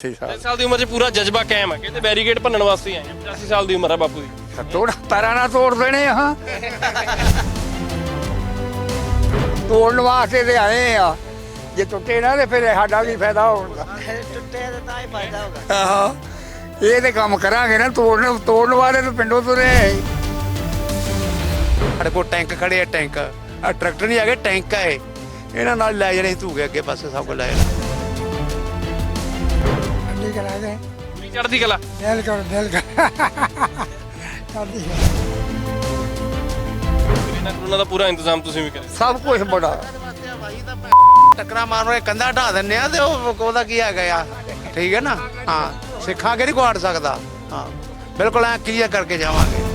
ਛੇ ਸਾਲ 3 ਸਾਲ ਦੀ ਉਮਰ 'ਚ ਪੂਰਾ ਜਜ਼ਬਾ ਕਾਇਮ ਹੈ ਕਹਿੰਦੇ ਬੈਰੀਕੇਡ ਭੰਨਣ ਵਾਸਤੇ ਆਏ ਹਾਂ 85 ਸਾਲ ਦੀ ਉਮਰ ਹੈ ਬਾਪੂ ਦੀ। ਤੋੜ ਪੈਰਾਂ ਨਾਲ ਤੋੜ ਦੇਣੇ ਆ। ਹਾਂ ਤੋੜਨ ਵਾਸਤੇ ਤੇ ਆਏ ਆ। ਜੇ ਟੁੱਟੇ ਨਾ ਤੇ ਫਿਰ ਸਾਡਾ ਵੀ ਫਾਇਦਾ ਹੋਊਗਾ। ਟੁੱਟੇ ਤਾਂ ਤਾਂ ਹੀ ਫਾਇਦਾ ਹੋਗਾ ਆਹੋ ਇਹ ਤੇ ਕੰਮ ਕਰਾਂਗੇ ਨਾ ਤੋੜਨ ਤੋੜਨ ਵਾਲੇ ਤਾਂ ਪਿੰਡੋਂ ਤੁਰੇ ਆਏ ਸਾਡੇ ਕੋਲ ਟੈਂਕ ਖੜੇ ਆ ਟੈਂਕ। ਆ ਟਰੈਕਟਰ ਨਹੀਂ ਹੈਗੇ ਟੈਂਕ ਆ ਇਹ। ਇਹਨਾਂ ਨਾਲ ਲੈ ਜਾਣੇ ਧੂਗੇ ਅੱਗੇ ਪਾਸੇ ਸਭ ਕੁਝ ਲੈ ਜਾਣਾ। ਕਰਾ ਦੇ। ਪੂਰੀ ਚੜ੍ਹਦੀ ਕਲਾ। ਦਿਲ ਕਰ ਦਿਲ ਕਰ। ਹੈ ਇਹਨਾਂ ਕਰੋਨਾ ਦਾ ਪੂਰਾ ਇੰਤਜ਼ਾਮ ਤੁਸੀਂ ਵੀ ਕਰਿਆ ਸਭ ਕੁਝ ਬੜਾ। ਟੱਕਰਾਂ ਮਾਰੋ ਇਹ ਕੰਧਾ ਢਾ ਦਿੰਨੇ ਆ ਤੇ ਉਹ ਉਹਦਾ ਕੀ ਹੈਗਾ ਆ? ਠੀਕ ਹੈ ਨਾ? ਹਾਂ ਸਿੱਖਾਂ ਕਿ ਨਹੀਂ ਕੁਆੜ ਸਕਦਾ। ਹਾਂ ਬਿਲਕੁਲ ਐ ਕਲੀਅਰ ਕਰਕੇ ਜਾਵਾਂਗੇ।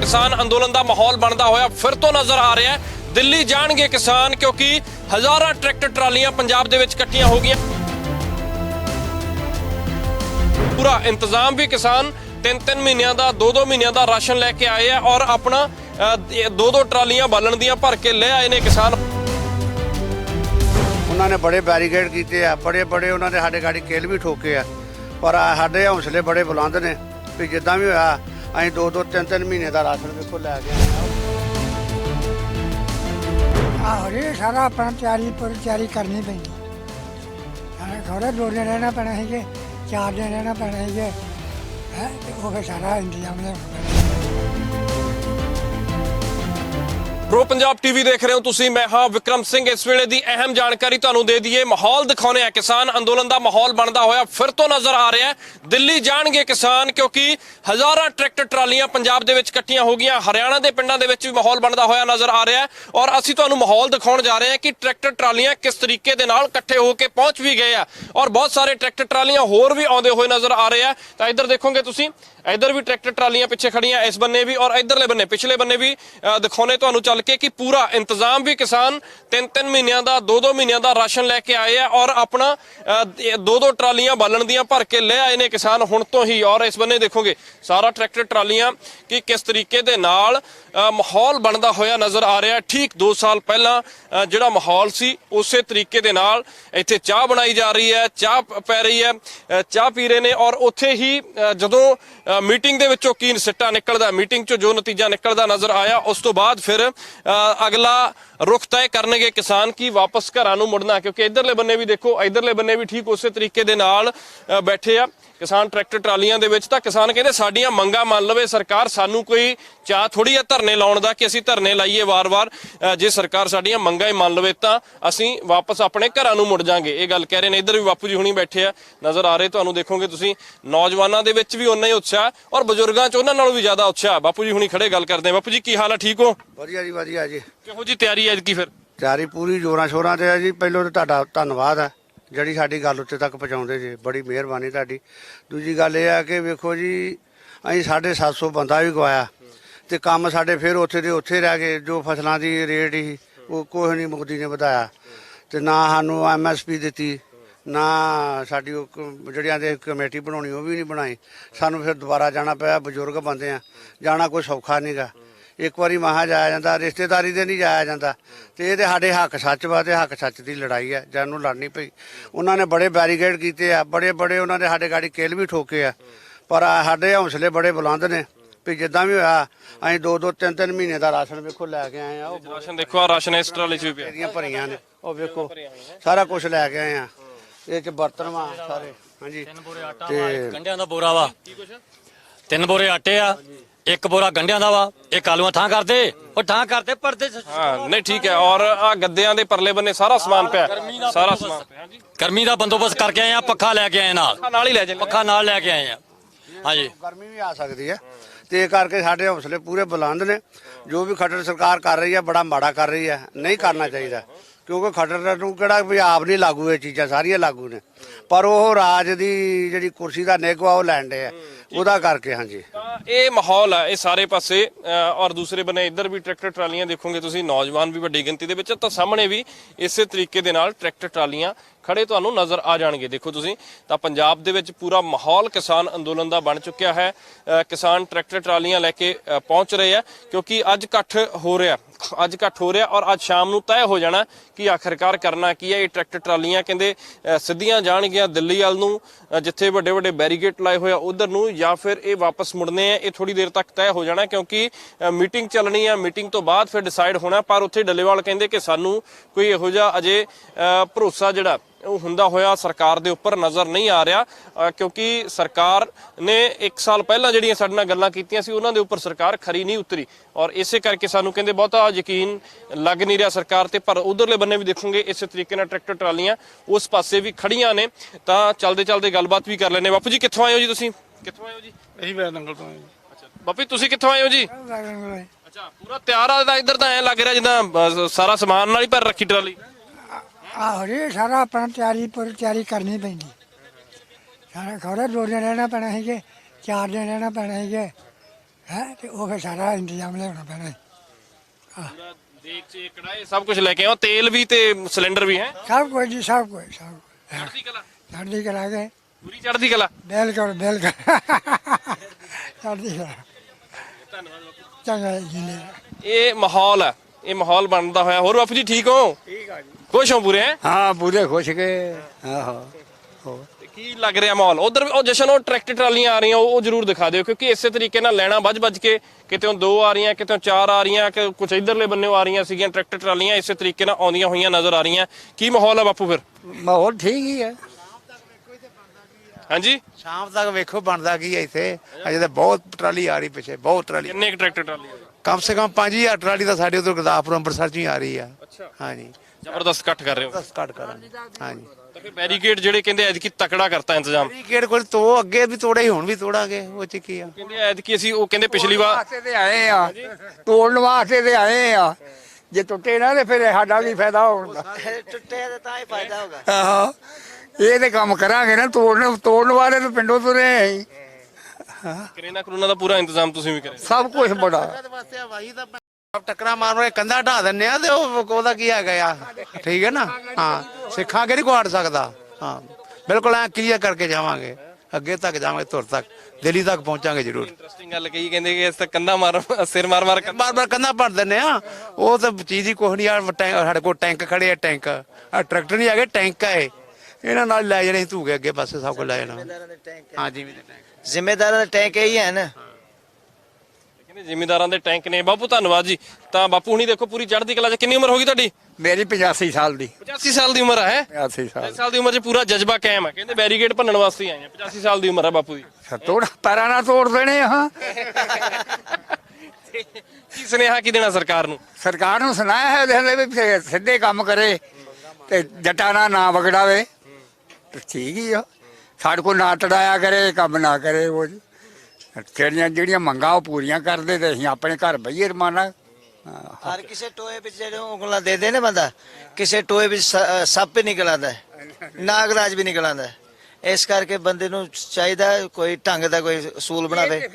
ਕਿਸਾਨ ਅੰਦੋਲਨ ਦਾ ਮਾਹੌਲ ਬਣਦਾ ਹੋਇਆ ਫਿਰ ਤੋਂ ਨਜ਼ਰ ਆ ਰਿਹਾ ਹੈ। ਦਿੱਲੀ ਜਾਣਗੇ ਕਿਸਾਨ ਕਿਉਂਕਿ ਹਜ਼ਾਰਾਂ ਟਰੈਕਟਰ ਟਰਾਲੀਆਂ ਪੰਜਾਬ ਦੇ ਵਿੱਚ ਇਕੱਠੀਆਂ ਹੋ ਗਈਆਂ। ਪੂਰਾ ਇੰਤਜ਼ਾਮ ਵੀ ਕਿਸਾਨ ਤਿੰਨ ਤਿੰਨ ਮਹੀਨਿਆਂ ਦਾ ਦੋ ਦੋ ਮਹੀਨਿਆਂ ਦਾ ਰਾਸ਼ਨ ਲੈ ਕੇ ਆਏ ਆ ਔਰ ਆਪਣਾ ਦੋ ਦੋ ਟਰਾਲੀਆਂ ਬਾਲਣ ਦੀਆਂ ਭਰ ਕੇ ਲੈ ਆਏ ਨੇ ਕਿਸਾਨ। ਉਹਨਾਂ ਨੇ ਬੜੇ ਬੈਰੀਕੇਡ ਕੀਤੇ ਆ ਬੜੇ ਬੜੇ ਉਹਨਾਂ ਨੇ ਸਾਡੇ ਗਾੜੀ ਕਿਲ ਵੀ ਠੋਕੇ ਆ। ਪਰ ਸਾਡੇ ਹੌਸਲੇ ਬੜੇ ਬੁਲੰਦ ਨੇ ਵੀ ਜਿੱਦਾਂ ਵੀ ਹੋਇਆ ਅਸੀਂ ਦੋ ਦੋ ਤਿੰਨ ਤਿੰਨ ਮਹੀਨੇ ਦਾ ਰਾਸ਼ਨ ਵੇਖੋ ਲੈ ਕੇ ਆਏ ਆ। ਆਹੋ ਇਹ ਸਾਰਾ ਆਪਣਾ ਤਿਆਰੀ ਪੂਰੀ ਤਿਆਰੀ ਕਰਨੀ ਪੈਂਦੀ। ਹਾਂ ਥੋੜਾ ਦਿਨ ਰਹਿਣਾ ਪੈਣਾ ਸੀ ਕਿ ਚਾਰ ਦਿਨ ਰਹਿਣਾ ਪੈਣਾ ਸੀ ਕਿ ਹੈ ਉਹ ਫਿਰ ਸਾਰਾ ਇੰਤਜ਼ਾਮ ਲਿਆਉਣਾ ਪ੍ਰੋ ਪੰਜਾਬ ਟੀਵੀ ਦੇਖ ਰਹੇ ਹੋ ਤੁਸੀਂ। ਮੈਂ ਹਾਂ ਵਿਕਰਮ ਸਿੰਘ। ਇਸ ਵੇਲੇ ਦੀ ਅਹਿਮ ਜਾਣਕਾਰੀ ਤੁਹਾਨੂੰ ਦੇ ਦਈਏ ਮਾਹੌਲ ਦਿਖਾਉਣੇ ਆ ਕਿਸਾਨ ਅੰਦੋਲਨ ਦਾ ਮਾਹੌਲ ਬਣਦਾ ਹੋਇਆ ਫਿਰ ਤੋਂ ਨਜ਼ਰ ਆ ਰਿਹਾ ਹੈ। ਦਿੱਲੀ ਜਾਣਗੇ ਕਿਸਾਨ ਕਿਉਂਕਿ ਹਜ਼ਾਰਾਂ ਟਰੈਕਟਰ ਟਰਾਲੀਆਂ ਪੰਜਾਬ ਦੇ ਵਿੱਚ ਇਕੱਠੀਆਂ ਹੋ ਗਈਆਂ। ਹਰਿਆਣਾ ਦੇ ਪਿੰਡਾਂ ਦੇ ਵਿੱਚ ਵੀ ਮਾਹੌਲ ਬਣਦਾ ਹੋਇਆ ਨਜ਼ਰ ਆ ਰਿਹਾ ਹੈ। ਔਰ ਅਸੀਂ ਤੁਹਾਨੂੰ ਮਾਹੌਲ ਦਿਖਾਉਣ ਜਾ ਰਹੇ ਹਾਂ ਕਿ ਟਰੈਕਟਰ ਟਰਾਲੀਆਂ ਕਿਸ ਤਰੀਕੇ ਦੇ ਨਾਲ ਇਕੱਠੇ ਹੋ ਕੇ ਪਹੁੰਚ ਵੀ ਗਏ ਆ। ਔਰ ਬਹੁਤ ਸਾਰੇ ਟਰੈਕਟਰ ਟਰਾਲੀਆਂ ਹੋਰ ਵੀ ਆਉਂਦੇ ਹੋਏ ਨਜ਼ਰ ਆ ਰਹੇ ਆ। ਤਾਂ ਇੱਧਰ ਦੇਖੋਗੇ ਤੁਸੀਂ ਇੱਧਰ ਵੀ ਟਰੈਕਟਰ ਟਰਾਲੀਆਂ ਪਿੱਛੇ ਖੜੀਆਂ ਇਸ ਬੰਨੇ ਵੀ ਔਰ ਇੱਧਰਲੇ ਬੰਨੇ ਪਿਛਲੇ ਬੰਨੇ ਵੀ ਅ, ਦਿਖਾਉਣੇ ਤੁਹਾਨੂੰ ਚੱਲ ਕੇ ਕਿ ਪੂਰਾ ਇੰਤਜ਼ਾਮ ਵੀ ਕਿਸਾਨ ਤਿੰਨ ਤਿੰਨ ਮਹੀਨਿਆਂ ਦਾ ਦੋ ਦੋ ਮਹੀਨਿਆਂ ਦਾ ਰਾਸ਼ਨ ਲੈ ਕੇ ਆਏ ਆ ਔਰ ਆਪਣਾ ਅ, ਇਹ ਦੋ ਦੋ ਟਰਾਲੀਆਂ ਬਾਲਣ ਦੀਆਂ ਭਰ ਕੇ ਲੈ ਆਏ ਨੇ ਕਿਸਾਨ ਹੁਣ ਤੋਂ ਹੀ ਔਰ ਇਸ ਬੰਨੇ ਦੇਖੋਗੇ ਸਾਰਾ ਟਰੈਕਟਰ ਟਰਾਲੀਆਂ ਕਿ ਕਿਸ ਤਰੀਕੇ ਦੇ ਨਾਲ ਮਾਹੌਲ ਬਣਦਾ ਹੋਇਆ ਨਜ਼ਰ ਆ ਰਿਹਾ ਠੀਕ 2 ਸਾਲ ਪਹਿਲਾਂ ਜਿਹੜਾ ਮਾਹੌਲ ਸੀ, ਉਸੇ ਤਰੀਕੇ ਦੇ ਨਾਲ ਇੱਥੇ ਚਾਹ ਬਣਾਈ ਜਾ ਰਹੀ ਹੈ, ਚਾਹ ਪੈ ਰਹੀ ਹੈ ਚਾਹ ਪੀ ਰਹੇ ਨੇ ਔਰ ਉੱਥੇ ਹੀ ਜਦੋਂ ਮੀਟਿੰਗ ਦੇ ਵਿੱਚੋਂ ਕੀ ਸਿੱਟਾ ਨਿਕਲਦਾ, ਮੀਟਿੰਗ 'ਚੋਂ ਜੋ ਨਤੀਜਾ ਨਿਕਲਦਾ ਨਜ਼ਰ ਆਇਆ, ਉਸ ਤੋਂ ਬਾਅਦ ਫਿਰ ਅਗਲਾ ਰੁਖ ਤੈਅ ਕਰਨਗੇ ਕਿਸਾਨ ਕੀ ਵਾਪਸ ਘਰਾਂ ਨੂੰ ਮੁੜਨਾ, ਕਿਉਂਕਿ ਇਧਰਲੇ ਬੰਨੇ ਵੀ ਦੇਖੋ, ਇਧਰਲੇ ਬੰਨੇ ਵੀ ਠੀਕ ਉਸੇ ਤਰੀਕੇ ਦੇ ਨਾਲ ਬੈਠੇ ਆ। ਕਿਸਾਨ ਟਰੈਕਟਰ ਟਰਾਲੀਆਂ ਦੇ ਵਿੱਚ ਤਾਂ ਕਿਸਾਨ ਕਹਿੰਦੇ ਸਾਡੀਆਂ ਮੰਗਾਂ ਮੰਨ ਲਵੇ, ਸਰਕਾਰ ਸਾਨੂੰ ਕੋਈ ਚਾਹ ਥੋੜੀ ਆ, ਧਰਨੇ ਲਾਉਣ ਦਾ ਕਿ ਅਸੀਂ ਧਰਨੇ ਲਾਈਏ ਵਾਰ-ਵਾਰ ਜੇ ਸਰਕਾਰ ਸਾਡੀਆਂ ਮੰਗਾਂ ਹੀ ਮੰਨ ਲਵੇ ਤਾਂ ਅਸੀਂ ਵਾਪਸ ਆਪਣੇ ਘਰਾਂ ਨੂੰ ਮੁੜ ਜਾਾਂਗੇ। ਇਹ ਗੱਲ ਕਹਿ ਰਹੇ ਨੇ। ਇੱਧਰ ਵੀ ਬਾਪੂ ਜੀ ਹੁਣੀ ਬੈਠੇ ਆ ਨਜ਼ਰ ਆ ਰਹੇ ਤੁਹਾਨੂੰ ਦੇਖੋਗੇ ਤੁਸੀਂ। ਨੌਜਵਾਨਾਂ ਦੇ ਵਿੱਚ ਵੀ ਉਨਾ ਹੀ ਉਤਸ਼ਾਹ ਔਰ ਬਜ਼ੁਰਗਾਂ 'ਚ ਉਹਨਾਂ ਨਾਲੋਂ ਵੀ ਜ਼ਿਆਦਾ ਉਤਸ਼ਾਹ। ਬਾਪੂ ਜੀ ਹੁਣੀ ਖੜੇ ਗੱਲ ਕਰਦੇ ਆ। ਬਾਪੂ ਜੀ ਕੀ ਹਾਲ ਆ? ਠੀਕ ਹੋ? ਵਧੀਆ ਜੀ ਵਧੀਆ ਜੀ। ਕਿਹੋ ਜੀ ਤਿਆਰੀ ਐ ਕੀ ਫਿਰ? ਤਿਆਰੀ ਪੂਰੀ ਜੋਰਾਂ ਸ਼ੋਰਾਂ ਤੇ ਆ ਜੀ। ਪਹਿਲੋਂ ਤਾਂ ਤੁਹਾਡਾ ਧੰਨਵਾਦ ਹੈ ਜਿਹੜੀ ਸਾਡੀ ਗੱਲ ਉੱਤੇ ਤੱਕ ਪਹੁੰਚਾਉਂਦੇ ਜੀ। ਬੜੀ ਮਿਹਰਬਾਨੀ ਤੁਹਾਡੀ। ਦੂਜੀ ਗੱਲ ਇਹ ਆ ਕਿ ਵੇਖੋ ਜੀ ਅਸੀਂ 750 ਬੰਦਾ ਵੀ ਗਵਾਇਆ। ਤੇ ਕੰਮ ਸਾਡੇ ਫਿਰ ਉੱਥੇ ਦੇ ਉੱਥੇ ਰਹਿ ਗਏ, ਜੋ ਫਸਲਾਂ ਦੀ ਰੇਟ ਸੀ ਉਹ ਕੁਛ ਨਹੀਂ ਮੋਦੀ ਨੇ ਵਧਾਇਆ। ਤੇ ਨਾ ਸਾਨੂੰ ਐਮਐਸਪੀ ਦਿੱਤੀ, ਨਾ ਸਾਡੀ ਉਹ ਕ- ਜਿਹੜੀਆਂ ਦੇ ਕਮੇਟੀ ਬਣਾਉਣੀ, ਉਹ ਵੀ ਨਹੀਂ ਬਣਾਈ। ਸਾਨੂੰ ਫਿਰ ਦੁਬਾਰਾ ਜਾਣਾ ਪਿਆ, ਬਜ਼ੁਰਗ ਬੰਦੇ ਆ, ਜਾਣਾ ਕੋਈ ਸੌਖਾ ਨਹੀਂਗਾ ਇੱਕ ਵਾਰੀ ਮਹਾ ਜਾਇਆ ਜਾਂਦਾ, ਰਿਸ਼ਤੇਦਾਰੀ ਦੇ ਨਹੀਂ ਜਾਇਆ ਜਾਂਦਾ। ਤੇ ਇਹ ਤੇ ਸਾਡੇ ਹੱਕ ਸੱਚ ਵਾ, ਤੇ ਹੱਕ ਸੱਚ ਦੀ ਲੜਾਈ ਹੈ ਜਾਨੂੰ ਲੜਨੀ ਪਈ। ਉਹਨਾਂ ਨੇ ਬੜੇ ਬੈਰੀਕੇਡ ਕੀਤੇ ਆ ਬੜੇ ਬੜੇ ਉਹਨਾਂ ਨੇ ਸਾਡੇ ਗਾੜੀ ਕਿਲ ਵੀ ਠੋਕੇ ਆ। ਪਰ ਆ ਸਾਡੇ ਹੌਸਲੇ ਬੜੇ ਬੁਲੰਦ ਨੇ। ਵੀ ਜਿੱਦਾਂ ਵੀ ਹੋਇਆ ਅਸੀਂ ਦੋ ਦੋ ਤਿੰਨ ਤਿੰਨ ਮਹੀਨੇ ਦਾ ਰਾਸ਼ਨ ਵੇਖੋ ਲੈ ਕੇ ਆਏ ਆ ਉਹ ਰਾਸ਼ਨ ਦੇਖੋ ਆ ਰਾਸ਼ਨ ਇਸ ਟਰਾਲੀ 'ਚ ਵੀ ਪਿਆ ਭਰੀਆਂ ਨੇ ਉਹ ਵੇਖੋ ਸਾਰਾ ਕੁਝ ਲੈ ਕੇ ਆਏ ਆ। ਇਹ ਚ ਬਰਤਨ ਵਾ ਸਾਰੇ ਹਾਂਜੀ। ਤੇ ਗੰਡਿਆਂ ਦਾ ਬੋਰਾ ਵਾ। ਤਿੰਨ ਬੋਰੇ ਆਟੇ ਆ ਇੱਕ ਬੋਰਾ ਗੰਡਿਆਂ ਦਾ ਵਾ ਇੱਕ ਆਲੂਆਂ ਥਾਂ ਕਰਦੇ ਉਹ ਥਾਂ ਕਰਦੇ ਪਰਦੇ ਚ- ਹਾਂ ਨਹੀਂ ਠੀਕ ਹੈ ਔਰ ਆ ਗੱਦਿਆਂ ਦੇ ਪਰਲੇ ਬੰਨੇ ਸਾਰਾ ਸਮਾਨ ਪਿਆ ਸਾਰਾ ਸਮਾਨ ਪਿਆ। ਹਾਂਜੀ। ਗਰਮੀ ਦਾ ਬੰਦੋਬਸਤ ਕਰਕੇ ਆਏ ਆ ਪੱਖਾ ਲੈ ਕੇ ਆਏ ਨਾਲ। ਨਾਲ ਹੀ ਲੈ ਜਾਂਦੇ ਪੱਖਾ ਨਾਲ ਲੈ ਕੇ ਆਏ ਆ। ਹਾਂਜੀ। ਗਰਮੀ ਵੀ ਆ ਸਕਦੀ ਹੈ। ਤੇ ਇਹ ਕਰਕੇ ਸਾਡੇ ਹੌਸਲੇ ਪੂਰੇ ਬੁਲੰਦ ਨੇ। ਜੋ ਵੀ ਖੱਟਰ ਸਰਕਾਰ ਕਰ ਰਹੀ ਹੈ, ਬੜਾ ਮਾੜਾ ਕਰ ਰਹੀ ਹੈ। ਨਹੀਂ ਕਰਨਾ ਚਾਹੀਦਾ। ਕਿਉਂਕਿ ਖੱਟਰ ਨੂੰ ਕਿਹੜਾ ਵੀ ਆਪ ਨਹੀਂ ਲਾਗੂ, ਇਹ ਚੀਜ਼ਾਂ ਸਾਰੀਆਂ ਲਾਗੂ ਨੇ। ਪਰ ਉਹ ਰਾਜ ਦੀ ਜਿਹੜੀ ਕੁਰਸੀ ਦਾ ਨਿਗਵਾ ਉਹ ਲੈਣ ਦੇ ਆ। ਉਹਦਾ ਕਰਕੇ ਹਾਂਜੀ। ਤਾਂ ਇਹ ਮਾਹੌਲ ਹੈ ਇਹ ਸਾਰੇ ਪਾਸੇ ਅ, ਔਰ ਦੂਸਰੇ ਬੰਨੇ ਇੱਧਰ ਵੀ ਟਰੈਕਟਰ ਟਰਾਲੀਆਂ ਦੇਖੋਗੇ ਤੁਸੀਂ ਨੌਜਵਾਨ ਵੀ ਵੱਡੀ ਗਿਣਤੀ ਦੇ ਵਿੱਚ ਤਾਂ ਸਾਹਮਣੇ ਵੀ ਇਸੇ ਤਰੀਕੇ ਦੇ ਨਾਲ ਟਰੈਕਟਰ ਟਰਾਲੀਆਂ ਖੜੇ ਤੁਹਾਨੂੰ ਨਜ਼ਰ ਆ ਜਾਣਗੇ। ਦੇਖੋ ਤੁਸੀਂ ਤਾਂ ਪੰਜਾਬ ਦੇ ਵਿੱਚ ਪੂਰਾ ਮਾਹੌਲ ਕਿਸਾਨ ਅੰਦੋਲਨ ਦਾ ਬਣ ਚੁੱਕਿਆ ਹੈ। ਅ, ਕਿਸਾਨ ਟਰੈਕਟਰ ਟਰਾਲੀਆਂ ਲੈ ਕੇ ਅ, ਪਹੁੰਚ ਰਹੇ ਆ ਕਿਉਂਕਿ ਅੱਜ ਇਕੱਠ ਹੋ ਰਿਹਾ ਅੱਜ ਇਕੱਠ ਹੋ ਰਿਹਾ ਔਰ ਅੱਜ ਸ਼ਾਮ ਨੂੰ ਤੈਅ ਹੋ ਜਾਣਾ ਕਿ ਆਖਰਕਾਰ ਕਰਨਾ ਕੀ ਹੈ। ਇਹ ਟਰੈਕਟਰ ਟਰਾਲੀਆਂ ਕਹਿੰਦੇ ਅ, ਸਿੱਧੀਆਂ ਜਾਣਗੀਆਂ ਦਿੱਲੀ ਵੱਲ ਨੂੰ ਅ, ਜਿੱਥੇ ਵੱਡੇ ਵੱਡੇ ਬੈਰੀਗੇਟ ਲਾਏ ਹੋਏ ਆ ਉਧਰ ਨੂੰ ਜਾਂ ਫਿਰ ਇਹ ਵਾਪਸ ਮੁੜਨੇ ਆ, ਇਹ ਥੋੜੀ ਦੇਰ ਤੱਕ ਤੈਅ ਹੋ ਜਾਣਾ ਕਿਉਂਕਿ ਮੀਟਿੰਗ ਚੱਲਣੀ ਆ, ਮੀਟਿੰਗ ਤੋਂ ਬਾਅਦ ਫਿਰ ਡਿਸਾਈਡ ਹੋਣਾ, ਪਰ ਉੱਥੇ ਡੱਲੇਵਾਲ ਕਹਿੰਦੇ ਕਿ ਸਾਨੂੰ ਕੋਈ ਇਹੋ ਜਿਹਾ ਅਜੇ ਭਰੋਸਾ ਜਿਹੜਾ ਉਹ ਹੁੰਦਾ ਹੋਇਆ ਸਰਕਾਰ ਦੇ ਉੱਪਰ ਨਜ਼ਰ ਨਹੀਂ ਆ ਰਿਹਾ ਕਿਉਂਕਿ ਸਰਕਾਰ ਨੇ 1 ਸਾਲ ਪਹਿਲਾਂ ਜਿਹੜੀਆਂ ਸਾਡੇ ਨਾਲ ਗੱਲਾਂ ਕੀਤੀਆਂ ਸੀ, ਉਹਨਾਂ ਦੇ ਉੱਪਰ ਸਰਕਾਰ ਖਰੀ ਨਹੀਂ ਉਤਰੀ। ਔਰ ਇਸੇ ਕਰਕੇ ਸਾਨੂੰ ਕਹਿੰਦੇ ਬਹੁਤਾ ਯਕੀਨ ਲੱਗ ਨਹੀਂ ਰਿਹਾ ਸਰਕਾਰ ਤੇ, ਪਰ ਉਧਰਲੇ ਬੰਨੇ ਵੀ ਦੇਖੋਗੇ, ਇਸੇ ਤਰੀਕੇ ਨਾਲ ਟਰੈਕਟਰ ਟਰਾਲੀਆਂ ਉਸ ਪਾਸੇ ਵੀ ਖੜੀਆਂ ਨੇ। ਤਾਂ ਚਲਦੇ ਚਲਦੇ ਗੱਲਬਾਤ ਵੀ ਕਰ ਲੈਨੇ ਬਾਪੂ ਜੀ, ਕਿੱਥੋਂ ਆਏ ਹੋ ਜੀ ਤੁਸੀਂ? ਕਿੱਥੋਂ ਆਏ ਹੋ ਜੀ? ਇਹੀ ਮੇਰਾ ਨੰਗਲ ਤੋਂ ਹੈ ਜੀ। ਅੱਛਾ। ਬਾਪੂ ਜੀ, ਤੁਸੀਂ ਕਿੱਥੋਂ ਆਏ ਹੋ ਜੀ? ਅੱਛਾ ਪੂਰਾ ਤਿਆਰ ਆ ਤਾਂ ਇੱਧਰ ਤਾਂ ਐ ਲੱਗ ਰਿਹਾ ਜਿੱਦਾਂ ਅ, ਸਾਰਾ ਸਮਾਨ ਨਾਲ ਹੀ ਭਰ ਰੱਖੀ ਟਰਾਲੀ। ਆਹੋ ਜੀ ਸਾਰਾ ਆਪਣਾ ਤਿਆਰੀ ਪੂਰੀ ਤਿਆਰੀ ਕਰਨੀ ਪੈਂਦੀ। ਸਾਰਾ ਖੌਰੇ ਦੋ ਦਿਨ ਰਹਿਣਾ ਪੈਣਾ ਸੀ ਕਿ ਚਾਰ ਦਿਨ ਰਹਿਣਾ ਪੈਣਾ ਸੀ ਕਿ ਹੈ ਤੇ ਉਹ ਫਿਰ ਸਾਰਾ ਇੰਤਜ਼ਾਮ ਲਿਆਉਣਾ ਪੈਣਾ ਸੀ। ਦੇਖ ਚ ਕੜਾਏ ਸਭ ਕੁਝ ਲੈ ਕੇ ਆਓ। ਤੇਲ ਵੀ ਤੇ ਸਿਲੰਡਰ ਵੀ ਹੈ? ਸਭ ਕੁਝ ਜੀ ਸਭ ਕੁਝ ਸਭ ਕੁਝ। ਚੜ੍ਹਦੀ ਕਲਾ। ਚੜ੍ਹਦੀ ਕਲਾ ਕੇ ਪੂਰੀ ਚੜ੍ਹਦੀ ਕਲਾ? ਬਿਲਕੁਲ ਬਿਲਕੁਲ। ਚੜ੍ਹਦੀ ਕਲਾ। ਚੰਗਾ ਜੀ ਲੈ। ਇਹ ਮਾਹੌਲ ਹੈ ਇਹ ਮਾਹੌਲ ਬਣਦਾ ਹੋਇਆ। ਹੋਰ ਬਾਪੂ ਜੀ ਠੀਕ ਹੋ? ਠੀਕ ਆ ਜੀ। ਖੁਸ਼ ਹੋ ਪੂਰੇ ਹੈਂ? ਹਾਂ ਪੂਰੇ ਖੁਸ਼ ਗਏ ਆਹੋ ਹੋਰ? ਤੇ ਕੀ ਲੱਗ ਰਿਹਾ ਮਾਹੌਲ? ਉਧਰ ਉਹ ਜਸ਼ਨ ਉਹ ਟਰੈਕਟਰ ਟਰਾਲੀਆਂ ਆ ਰਹੀਆਂ ਉਹ ਉਹ ਜ਼ਰੂਰ ਦਿਖਾ ਦਿਓ ਕਿਉਂਕਿ ਇਸੇ ਤਰੀਕੇ ਨਾਲ ਲੈਣਾ ਵੱਜ ਵੱਜ ਕੇ ਕਿਤੇੋਂ ਦੋ ਆ ਰਹੀਆਂ ਕਿਤੇੋਂ ਚਾਰ ਆ ਰਹੀਆਂ ਕਿ ਕੁਝ ਇਧਰਲੇ ਬੰਨੇੋਂ ਆ ਰਹੀਆਂ ਸੀਗੀਆਂ ਟਰੈਕਟਰ ਟਰਾਲੀਆਂ ਇਸੇ ਤਰੀਕੇ ਨਾਲ ਆਉਂਦੀਆਂ ਹੋਈਆਂ ਨਜ਼ਰ ਆ ਰਹੀਆਂ। ਕੀ ਮਾਹੌਲ ਹੈ ਬਾਪੂ ਫਿਰ? ਮਾਹੌਲ ਠੀਕ ਹੀ ਹੈ ਹਾਂਜੀ? ਸ਼ਾਮ ਤੱਕ ਵੇਖੋ ਬਣਦਾ ਕੀ ਹੈ ਇੱਥੇ। ਅਜੇ ਤਾਂ ਬਹੁਤ ਟਰਾਲੀ ਆ ਰਹੀ ਪਿੱਛੇ ਬਹੁਤ ਟਰਾਲੀ। ਕਿੰਨੇ ਕੁ ਟਰੈਕਟਰ ਟਰਾਲੀਆਂ ਕਮ ਸੇ ਕਮ 5000 ਟਰਾਲੀ ਤਾਂ ਸਾਡੇ ਉਧਰ ਗੁਰਦਾਸਪੁਰ ਅੰਮ੍ਰਿਤਸਰ ਚ ਹੀ ਆ ਰਹੀ ਆ। ਅੱਛਾ। ਹਾਂਜੀ। ਜ਼ਬਰਦਸਤ ਇਕੱਠ ਕਰ ਰਹੇ ਹੋ। ਦਸ ਕੱਟ ਕਰਾਂਗੇ ਹਾਂਜੀ। ਤਾਂ ਫਿਰ ਬੈਰੀਕੇਡ ਜਿਹੜੇ ਕਹਿੰਦੇ ਐਤਕੀ ਤਕੜਾ ਕਰਤਾ ਇੰਤਜ਼ਾਮ। ਕ੍ਰਿਕਟ ਕੋਈ ਤੋ ਅੱਗੇ ਵੀ ਤੋੜੇ ਸੀ, ਹੁਣ ਵੀ ਤੋੜਾਂਗੇ ਉਹ ਚ ਕੀ ਆ। ਕਹਿੰਦੇ ਐਤਕੀ ਅਸੀਂ ਉਹ ਕਹਿੰਦੇ ਪਿਛਲੀ ਵਾਰ ਵਾਸਤੇ ਤੇ ਆਏ ਆ। ਤੋੜਨ ਵਾਸਤੇ ਤੇ ਆਏ ਆ। ਜੇ ਟੁੱਟੇ ਨਾ ਤੇ ਫਿਰ ਸਾਡਾ ਵੀ ਫਾਇਦਾ ਹੋਊਗਾ ਟੁੱਟੇ ਤੇ ਤਾਂ ਹੀ। ਫਾਇਦਾ ਹੋਗਾ ਆਹੋ ਇਹ ਤੇ ਕੰਮ ਕਰਾਂਗੇ ਨਾ ਤੋੜਨ ਤੋੜਨ ਵਾਲੇ ਤਾਂ ਪਿੰਡੋਂ ਤੁਰੇ ਆਈ ਕਰੇਨਾ ਕਰੋਨਾ ਦਾ ਪੂਰਾ ਇੰਤਜ਼ਾਮ ਤੁਸੀਂ ਵੀ ਕਰੇ। ਸਭ ਕੁਝ ਬੜਾ। ਵਾਸਤੇ ਵਾਹੀ ਤਾਂ ਟੱਕਰਾ ਮਾਰੋ ਇਹ ਕੰਧਾ ਢਾ ਦਿੰਨੇ ਆ ਤੇ ਉਹ ਉਹਦਾ ਕੀ ਹੈਗਾ ਆ? ਠੀਕ ਹੈ ਨਾ? ਹਾਂ ਸਿੱਖਾਂ ਕਿਹੜੀ ਕੋ ਹਟ ਸਕਦਾ? ਹਾਂ ਬਿਲਕੁਲ ਐ ਕਲੀਅਰ ਕਰਕੇ ਜਾਵਾਂਗੇ। ਅੱਗੇ ਤੱਕ ਜਾਵਾਂਗੇ ਤੁਰ ਤੱਕ ਦਿੱਲੀ ਤੱਕ ਪਹੁੰਚਾਂਗੇ ਜ਼ਰੂਰ। ਇੰਟਰਸਟਿੰਗ ਗੱਲ ਕਹੀ ਕਹਿੰਦੇ ਕਿ ਇਸ ਤਾਂ ਕੰਧਾ ਮਾਰ ਸਿਰ ਮਾਰ ਮਾਰ ਬਾਰ ਬਾਰ ਕੰਧਾ ਭਰ ਦਿੰਨੇ ਆ। ਉਹ ਤਾਂ ਚੀਜ਼ ਹੀ ਕੁਛ ਨਹੀਂ ਆ ਸਾਡੇ ਕੋਲ ਟੈਂਕ ਖੜੇ ਆ ਟੈਂਕ। ਆ ਟਰੈਕਟਰ ਨਹੀਂ ਹੈਗੇ ਟੈਂਕ ਆ ਇਹ। ਇਹਨਾਂ ਨਾਲ ਲੈ ਜਾਣੇ ਧੂਗੇ ਅੱਗੇ ਪਾਸੇ ਸਭ ਕੁਝ ਲੈ ਜਾਣਾ। ਜ਼ਿਮੀਦਾਰਾਂ ਦੇ ਟੈਂਕ ਹਾਂ। ਜਿਵੇਂ ਦੇ ਟੈਂਕ। ਜ਼ਿਮੀਦਾਰਾਂ ਦੇ ਟੈਂਕ ਇਹੀ ਹੈ ਨਾ। ਕਹਿੰਦੇ ਜ਼ਿਮੀਦਾਰਾਂ ਦੇ ਟੈਂਕ ਨੇ? ਬਾਪੂ ਧੰਨਵਾਦ ਜੀ। ਤਾਂ ਬਾਪੂ ਹੁਣੀ ਦੇਖੋ ਪੂਰੀ ਚੜ੍ਹਦੀ ਕਲਾ 'ਚ ਕਿੰਨੀ ਉਮਰ ਹੋ ਗਈ ਤੁਹਾਡੀ? ਮੇਰੀ 85 ਸਾਲ ਦੀ। 85 ਸਾਲ ਦੀ ਉਮਰ ਹੈ? 85 ਸਾਲ। 85 ਸਾਲ ਦੀ ਉਮਰ 'ਚ ਪੂਰਾ ਜਜ਼ਬਾ ਕਾਇਮ ਹੈ ਕਹਿੰਦੇ ਬੈਰੀਗੇਡ ਭੰਨਣ ਵਾਸਤੇ ਆਏ ਆ। 85 ਸਾਲ ਦੀ ਉਮਰ ਹੈ ਬਾਪੂ ਦੀ ਤੋੜ ਪੈਰਾਂ ਨਾਲ ਤੋੜ ਦੇਣੇ ਆ ਹਾਂ। ਕੀ ਸੁਨੇਹਾ ਕੀ ਦੇਣਾ ਸਰਕਾਰ ਨੂੰ? ਸਰਕਾਰ ਨੂੰ ਸੁਣਾਇਆ ਹੈ ਵੀ ਸਿੱਧੇ ਕੰਮ ਕਰੇ ਤੇ ਜੱਟਾਂ ਨਾਲ ਨਾ ਵਗੜਾਵੇ। ਠੀਕ ਹੀ ਆ। ਸਾਡੇ ਕੋਲ ਨਾ ਤੜਾਇਆ ਕਰੇ ਕੰਮ ਨਾ ਕਰੇ ਉਹ ਜੀ। ਜਿਹੜੀਆਂ ਜਿਹੜੀਆਂ ਮੰਗਾਂ ਉਹ ਪੂਰੀਆਂ ਕਰਦੇ ਤੇ ਅਸੀਂ ਆਪਣੇ ਘਰ ਬਈਏ ਰਮਾਨਾ। ਹਰ ਕਿਸੇ ਟੋਏ ਵਿੱਚ ਜਿਹੜੇ ਉਂਗਲਾਂ ਦੇ ਦੇ ਨਾ ਬੰਦਾ ਕਿਸੇ ਟੋਏ ਵਿੱਚ ਸ- ਅ, ਸੱਪ ਹੀ ਨਿਕਲ ਆਉਂਦਾ ਹੈ ਨਾਗਰਾਜ ਵੀ ਨਿਕਲ ਆਉਂਦਾ ਹੈ। ਇਸ ਕਰਕੇ ਬੰਦੇ ਨੂੰ ਚਾਹੀਦਾ ਹੈ ਕੋਈ ਢੰਗ ਦਾ ਕੋਈ ਅਸੂਲ ਬਣਾਵੇ।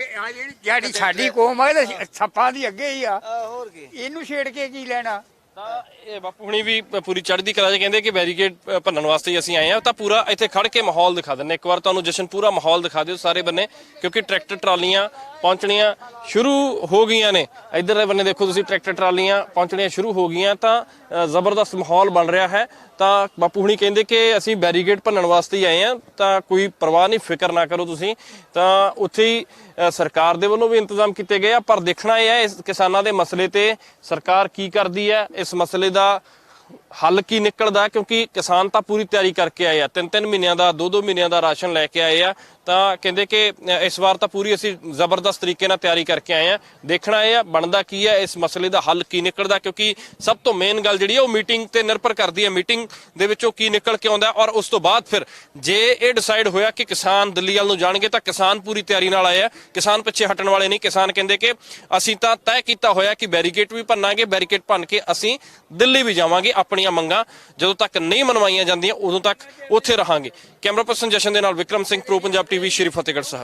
ਜਿਹੜੀ ਸਾਡੀ ਕੌਮ ਆ ਇਹ ਤਾਂ ਸੱਪਾਂ ਦੀ ਅੱਗੇ ਹੀ ਆ। ਹੋਰ ਕੀ। ਇਹਨੂੰ ਛੇੜ ਕੇ ਕੀ ਲੈਣਾ? ਤਾਂ ਇਹ ਬਾਪੂ ਹੁਣੀ ਵੀ ਪੂਰੀ ਚੜ੍ਹਦੀ ਕਲਾ 'ਚ ਕਹਿੰਦੇ ਕਿ ਬੈਰੀਕੇਡ ਭੰਨਣ ਵਾਸਤੇ ਹੀ ਅਸੀਂ ਆਏ ਆ ਤਾਂ ਪੂਰਾ ਇੱਥੇ ਖੜ ਕੇ ਮਾਹੌਲ ਦਿਖਾ ਦਿੰਨੇ ਇੱਕ ਵਾਰ ਤੁਹਾਨੂੰ ਜਸ਼ਨ ਪੂਰਾ ਮਾਹੌਲ ਦਿਖਾ ਦਿਓ ਸਾਰੇ ਬੰਨੇ, ਕਿਉਂਕਿ ਟਰੈਕਟਰ ਟਰਾਲੀਆਂ ਪਹੁੰਚਣੀਆਂ ਸ਼ੁਰੂ ਹੋ ਗਈਆਂ ਨੇ। ਇਧਰ ਬੰਨੇ ਦੇਖੋ ਤੁਸੀਂ ਟਰੈਕਟਰ ਟਰਾਲੀਆਂ ਪਹੁੰਚਣੀਆਂ ਸ਼ੁਰੂ ਹੋ ਗਈਆਂ ਤਾਂ ਜ਼ਬਰਦਸਤ ਮਾਹੌਲ ਬਣ ਰਿਹਾ ਹੈ। ਤਾਂ ਬਾਪੂ ਹੁਣੀ ਕਹਿੰਦੇ ਕਿ ਅਸੀਂ ਬੈਰੀਕੇਡ ਭੰਨਣ ਵਾਸਤੇ ਹੀ ਆਏ ਆ ਤਾਂ ਕੋਈ ਪਰਵਾਹ ਨਹੀਂ, ਫਿਕਰ ਨਾ ਕਰੋ ਤੁਸੀਂ। ਤਾਂ ਉੱਥੇ ਹੀ ਸਰਕਾਰ ਦੇ ਵੱਲੋਂ ਵੀ ਇੰਤਜ਼ਾਮ ਕੀਤੇ ਗਏ ਆ, ਪਰ ਦੇਖਣਾ ਇਹ ਹੈ ਇਸ ਕਿਸਾਨਾਂ ਦੇ ਮਸਲੇ ਤੇ ਸਰਕਾਰ ਕੀ ਕਰਦੀ ਹੈ। ਇਸ ਮਸਲੇ ਦਾ ਹੱਲ ਕੀ ਨਿਕਲਦਾ ਕਿਉਂਕਿ ਕਿਸਾਨ ਤਾਂ ਪੂਰੀ ਤਿਆਰੀ ਕਰਕੇ ਆਏ ਆ। ਤਿੰਨ ਤਿੰਨ ਮਹੀਨਿਆਂ ਦਾ ਦੋ ਦੋ ਮਹੀਨਿਆਂ ਦਾ ਰਾਸ਼ਨ ਲੈ ਕੇ ਆਏ ਆ। ਤਾਂ ਕਹਿੰਦੇ ਕਿ ਇਸ ਵਾਰ ਤਾਂ ਪੂਰੀ ਅਸੀਂ ਜ਼ਬਰਦਸਤ ਤਰੀਕੇ ਨਾਲ ਤਿਆਰੀ ਕਰਕੇ ਆਏ ਆ। ਦੇਖਣਾ ਇਹ ਆ, ਬਣਦਾ ਕੀ ਹੈ, ਇਸ ਮਸਲੇ ਦਾ ਹੱਲ ਕੀ ਨਿਕਲਦਾ? ਕਿਉਂਕਿ ਸਭ ਤੋਂ ਮੇਨ ਗੱਲ ਜਿਹੜੀ ਹੈ, ਉਹ ਮੀਟਿੰਗ ਤੇ ਨਿਰਭਰ ਕਰਦੀ ਹੈ। ਮੀਟਿੰਗ ਦੇ ਵਿੱਚੋਂ ਕੀ ਨਿਕਲ ਕੇ ਆਉਂਦਾ ਔਰ ਉਸ ਤੋਂ ਬਾਅਦ ਫਿਰ ਜੇ ਇਹ ਡਿਸਾਈਡ ਹੋਇਆ ਕਿ ਕਿਸਾਨ ਦਿੱਲੀ ਵੱਲ ਨੂੰ ਜਾਣਗੇ, ਤਾਂ ਕਿਸਾਨ ਪੂਰੀ ਤਿਆਰੀ ਨਾਲ ਆਏ ਆ। ਕਿਸਾਨ ਪਿੱਛੇ ਹਟਣ ਵਾਲੇ ਨਹੀਂ। ਕਿਸਾਨ ਕਹਿੰਦੇ ਕਿ ਅਸੀਂ ਤਾਂ ਤੈਅ ਕੀਤਾ ਹੋਇਆ ਕਿ ਬੈਰੀਕੇਡ ਵੀ ਭੰਨਾਂਗੇ। ਬੈਰੀਕੇਡ ਭੰਨ ਕੇ ਅਸੀਂ ਦਿੱਲੀ ਵੀ ਜਾਵਾਂਗੇ, ਆਪਣੀ ਆਪਣੀਆਂ ਮੰਗਾਂ ਜਦੋਂ ਤੱਕ ਨਹੀਂ ਮਨਵਾਈਆਂ ਜਾਂਦੀਆਂ, ਉਦੋਂ ਤੱਕ ਉੱਥੇ ਰਹਾਂਗੇ। ਕੈਮਰਾ ਪਰਸਨ ਜਸ਼ਨ ਦੇ ਨਾਲ ਵਿਕਰਮ ਸਿੰਘ, ਪ੍ਰੋ ਪੰਜਾਬ ਟੀਵੀ ਸ਼੍ਰੀ ਫਤਿਹਗੜ੍ਹ ਸਾਹਿਬ।